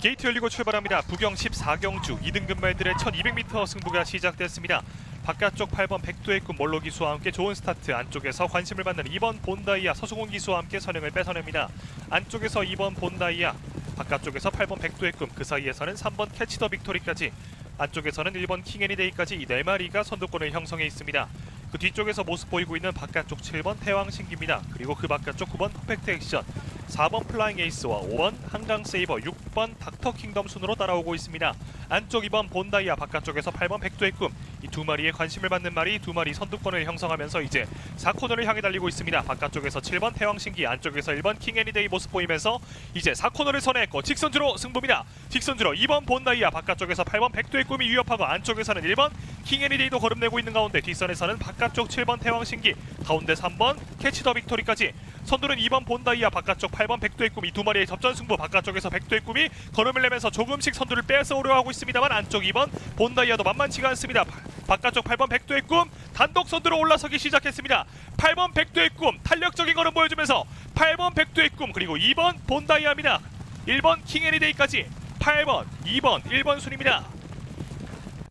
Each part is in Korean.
게이트 열리고 출발합니다. 부경 14경주 2등급 말들의 1200m 승부가 시작됐습니다. 바깥쪽 8번 백도의 꿈 몰로 기수와 함께 좋은 스타트 안쪽에서 관심을 받는 2번 본다이아 서승훈 기수와 함께 선행을 뺏어냅니다. 안쪽에서 2번 본다이아 바깥쪽에서 8번 백도의 꿈 그 사이에서는 3번 캐치 더 빅토리까지 안쪽에서는 1번 킹애니데이까지 이 네 마리가 선두권을 형성해 있습니다. 그 뒤쪽에서 모습 보이고 있는 바깥쪽 7번 태왕신기입니다. 그리고 그 바깥쪽 9번 퍼펙트 액션 4번 플라잉 에이스와 5번 한강 세이버, 6번 닥터 킹덤 순으로 따라오고 있습니다. 안쪽 2번 본다이아, 바깥쪽에서 8번 백도의 꿈. 이 두 마리의 관심을 받는 말이 두 마리 선두권을 형성하면서 이제 4코너를 향해 달리고 있습니다. 바깥쪽에서 7번 태왕신기, 안쪽에서 1번 킹애니데이 모습 보이면서 이제 4코너를 선회했고 직선주로 승부입니다. 직선주로 2번 본다이아, 바깥쪽에서 8번 백도의 꿈이 위협하고 안쪽에서는 1번 킹애니데이도 거름내고 있는 가운데 뒷선에서는 바깥쪽 7번 태왕신기, 가운데 3번 캐치 더 빅토리까지 선두는 2번 본다이아 바깥쪽 8번 백도의 꿈이 두 마리의 접전 승부 바깥쪽에서 백도의 꿈이 걸음을 내면서 조금씩 선두를 뺏어오려 하고 있습니다만 안쪽 2번 본다이아도 만만치가 않습니다. 바- 바깥쪽 8번 백도의 꿈 단독 선두로 올라서기 시작했습니다. 8번 백도의 꿈 탄력적인 걸음 보여주면서 8번 백도의 꿈 그리고 2번 본다이아입니다. 1번 킹애니데이까지 8번, 2번, 1번 순입니다.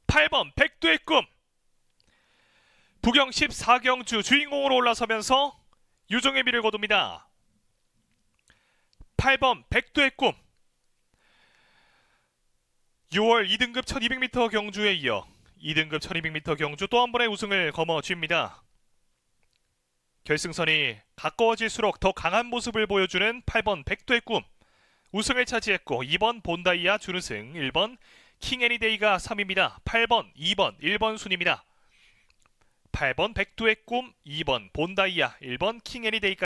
8번 백도의 꿈 부경 14경주 주인공으로 올라서면서 유종의 미를 거둡니다. 8번 백도의 꿈 6월 2등급 1200m 경주에 이어 2등급 1200m 경주 또 한 번의 우승을 거머쥡니다. 결승선이 가까워질수록 더 강한 모습을 보여주는 8번 백도의 꿈 우승을 차지했고 2번 본다이아 준우승 1번 킹애니데이가 3위입니다. 8번, 2번, 1번 순입니다. 8번 백도의 꿈, 2번 본다이아, 1번 킹애니데이까지